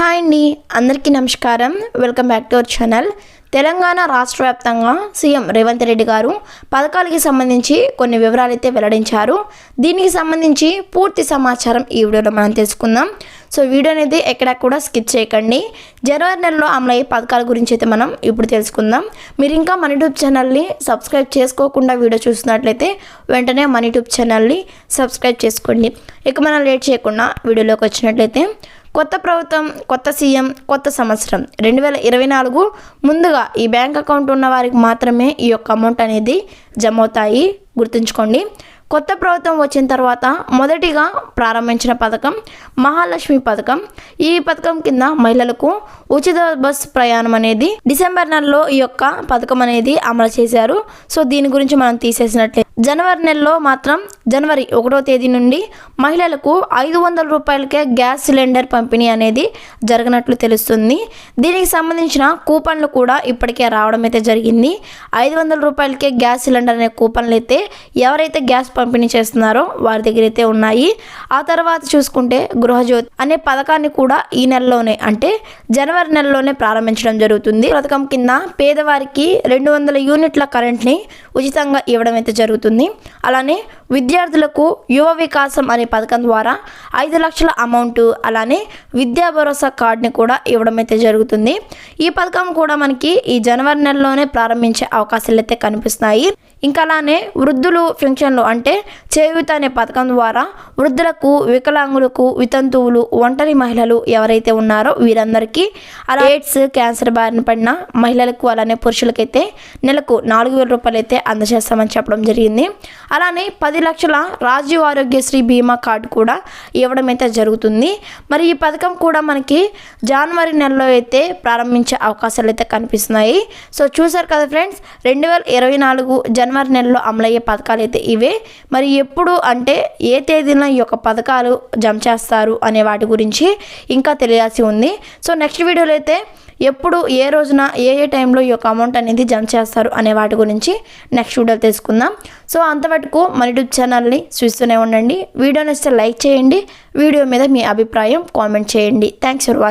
Hi అండి అందరికీ నమస్కారం. Welcome back to our channel. Telangana రాష్ట్ర వ్యాప్తంగా సీఎం రేవంత్ రెడ్డి గారు పథకాలకి సంబంధించి కొన్ని వివరాలు అయితే వెల్లడించారు. దీనికి సంబంధించి పూర్తి సమాచారం ఈ వీడియోలో మనం తెలుసుకుందాం. సో వీడియో అనేది ఎక్కడ కూడా స్కిప్ చేయకండి. జనవరి నెలలో అమలయ్యే పథకాల గురించి అయితే మనం ఇప్పుడు తెలుసుకుందాం. మీరు ఇంకా మన యూట్యూబ్ ఛానల్ని సబ్స్క్రైబ్ చేసుకోకుండా వీడియో చూస్తున్నట్లయితే వెంటనే మన యూట్యూబ్ ఛానల్ని సబ్స్క్రైబ్ చేసుకోండి. ఇక మనం లేట్ చేయకుండా వీడియోలోకి వచ్చినట్లయితే కొత్త ప్రభుత్వం కొత్త సీఎం కొత్త సంవత్సరం. రెండు వేల ఇరవై నాలుగు ముందుగా ఈ బ్యాంక్ అకౌంట్ ఉన్న వారికి మాత్రమే ఈ యొక్క అమౌంట్ అనేది జమ అవుతాయి గుర్తుంచుకోండి. కొత్త ప్రభుత్వం వచ్చిన తర్వాత మొదటిగా ప్రారంభించిన పథకం మహాలక్ష్మి పథకం. ఈ పథకం కింద మహిళలకు ఉచిత బస్ ప్రయాణం అనేది డిసెంబర్ నెలలో ఈ యొక్క పథకం అనేది అమలు చేశారు. సో దీని గురించి మనం తీసేసినట్లే. జనవరి నెలలో మాత్రం జనవరి ఒకటో తేదీ నుండి మహిళలకు ఐదు వందల రూపాయలకే గ్యాస్ సిలిండర్ పంపిణీ అనేది జరగనట్లు తెలుస్తుంది. దీనికి సంబంధించిన కూపన్లు కూడా ఇప్పటికే రావడం అయితే జరిగింది. ఐదు వందల రూపాయలకే గ్యాస్ సిలిండర్ అనే కూపన్లు అయితే ఎవరైతే గ్యాస్ పంపిణీ చేస్తున్నారో వారి దగ్గర అయితే ఉన్నాయి. ఆ తర్వాత చూసుకుంటే గృహజ్యోతి అనే పథకాన్ని కూడా ఈ నెలలోనే అంటే జనవరి నెలలోనే ప్రారంభించడం జరుగుతుంది. పథకం కింద పేదవారికి రెండు వందల యూనిట్ల కరెంట్ని ఉచితంగా ఇవ్వడం అయితే జరుగుతుంది. అలానే విద్యార్థులకు యువ వికాసం అనే పథకం ద్వారా ఐదు లక్షల అమౌంట్ అలానే విద్యా భరోసా కార్డుని కూడా ఇవ్వడం అయితే జరుగుతుంది. ఈ పథకం కూడా మనకి ఈ జనవరి నెలలోనే ప్రారంభించే అవకాశాలు అయితే కనిపిస్తున్నాయి. ఇంకా అలానే వృద్ధులు ఫంక్షన్లు అంటే Twitter, చేయూత అనే పథకం ద్వారా వృద్ధులకు వికలాంగులకు వితంతువులు ఒంటరి మహిళలు ఎవరైతే ఉన్నారో వీరందరికీ అలా ఎయిడ్స్ క్యాన్సర్ బారిన పడిన మహిళలకు అలానే పురుషులకైతే నెలకు నాలుగు వేల రూపాయలు అయితే అందజేస్తామని చెప్పడం జరిగింది. అలానే పది లక్షల రాజీవ్ ఆరోగ్యశ్రీ బీమా కార్డు కూడా ఇవ్వడం అయితే జరుగుతుంది. మరి ఈ పథకం కూడా మనకి జనవరి నెలలో అయితే ప్రారంభించే అవకాశాలు అయితే కనిపిస్తున్నాయి. సో చూసారు కదా ఫ్రెండ్స్ రెండు వేల ఇరవై నాలుగు జనవరి నెలలో అమలయ్యే పథకాలు అయితే ఇవే. మరి ఎప్పుడు అంటే ఏ తేదీన ఈ యొక్క పథకాలు జమ చేస్తారు అనే వాటి గురించి ఇంకా తెలియాల్సి ఉంది. సో నెక్స్ట్ వీడియోలో అయితే ఎప్పుడు ఏ రోజున ఏ ఏ టైంలో ఈ యొక్క అమౌంట్ అనేది జమ చేస్తారు అనే వాటి గురించి నెక్స్ట్ వీడియోలో తెలుసుకుందాం. సో అంతవరకు మన యూట్యూబ్ ఛానల్ని చూస్తూనే ఉండండి. వీడియో నచ్చితే లైక్ చేయండి. వీడియో మీద మీ అభిప్రాయం కామెంట్ చేయండి. Thanks for watching